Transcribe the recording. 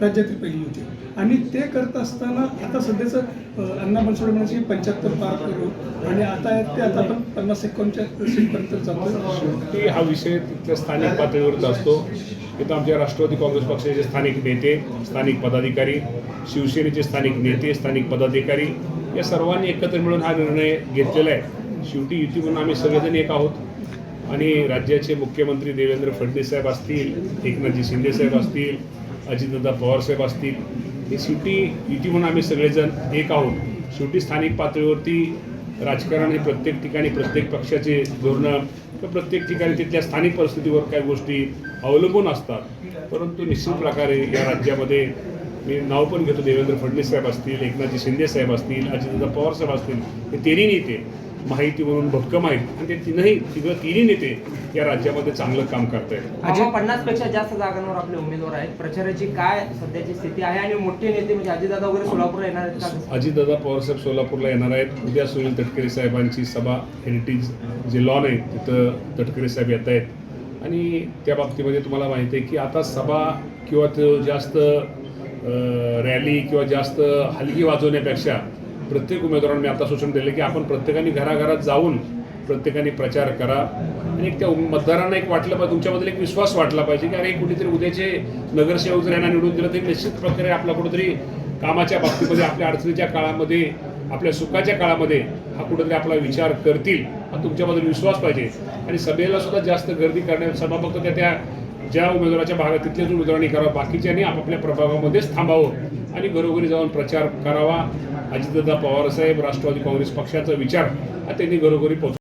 राज्यातील पहिली होती. आणि ते करत असताना आता सध्याचं अण्णा बनसोडे म्हणजे पंच्याहत्तर पार करू. आणि आता ते आता आपण पन्नास एकावन्नच्या सीटपर्यंत जातो शेवटी हा विषय तिथल्या स्थानिक पातळीवरचा असतो. इथं आमच्या राष्ट्रवादी काँग्रेस पक्षाचे स्थानिक नेते स्थानिक पदाधिकारी शिवसेनेचे स्थानिक नेते स्थानिक पदाधिकारी या सर्वांनी एकत्र मिळून हा निर्णय घेतलेला आहे. शेवटी युती म्हणून आम्ही सगळेजण एक आहोत. आणि राज्याचे मुख्यमंत्री देवेंद्र फडणवीस साहेब असतील एकनाथजी शिंदे साहेब असतील अजितदादा पवार साहेब असतील हे शेवटी युती म्हणून आम्ही सगळेजण एक आहोत. शेवटी स्थानिक पातळीवरती राजकारण हे प्रत्येक ठिकाणी प्रत्येक पक्षाचे धोरणं किंवा प्रत्येक ठिकाणी तिथल्या स्थानिक परिस्थितीवर काही गोष्टी अवलंबून असतात. परंतु निश्चित प्रकारे या राज्यामध्ये मी नाव पण घेतो देवेंद्र फडणवीस साहेब असतील एकनाथजी शिंदे साहेब असतील अजितदादा पवार साहेब असतील हे तेरी नेते माहिती म्हणून भक्कम आहेत. आणि ते तीनही तिघं तिन्ही नेते या राज्यामध्ये चांगलं काम करतायत. मामा पन्नासपेक्षा जास्त जागांवर आपले उमेदवार आहेत. प्रचाराची काय सध्याची स्थिती आहे आणि मोठे नेते म्हणजे अजितदादा वगैरे सोलापूर येणार आहेत का? अजितदादा पवारसाहेब सोलापूरला येणार आहेत. उद्या सुनील तटकरे साहेबांची सभा हेरिटेज जे लॉन आहे तिथं तटकरे साहेब येत आहेत. आणि त्या बाबतीमध्ये तुम्हाला माहिती आहे की आता सभा किंवा तो जास्त रॅली किंवा जास्त हलगी वाजवण्यापेक्षा प्रत्येक उमेदवारांना मी आता सूचना दिले की आपण प्रत्येकाने घराघरात जाऊन प्रत्येकाने प्रचार करा. आणि त्या मतदारांना एक वाटलं पाहिजे तुमच्याबद्दल एक विश्वास वाटला पाहिजे की अरे कुठेतरी उद्याचे नगरसेवक जर यांना निवडून दिलं तर निश्चित प्रकारे आपला कुठेतरी कामाच्या बाबतीमध्ये आपल्या अडचणीच्या काळामध्ये आपल्या सुखाच्या काळामध्ये हा कुठेतरी आपला विचार करतील हा तुमच्याबद्दल विश्वास पाहिजे. आणि सभेला सुद्धा जास्त गर्दी करण्या सभा फक्त त्या त्या ज्या उमेदवाराच्या भागात तिथल्याच उमेदवारांनी करावं बाकीच्यांनी आपापल्या प्रभागामध्येच थांबावं आणि घरोघरी जाऊन प्रचार करावा. अजितदादा पवारसाहेब राष्ट्रवादी काँग्रेस पक्षाचा विचार हा त्यांनी घरोघरी पोहोच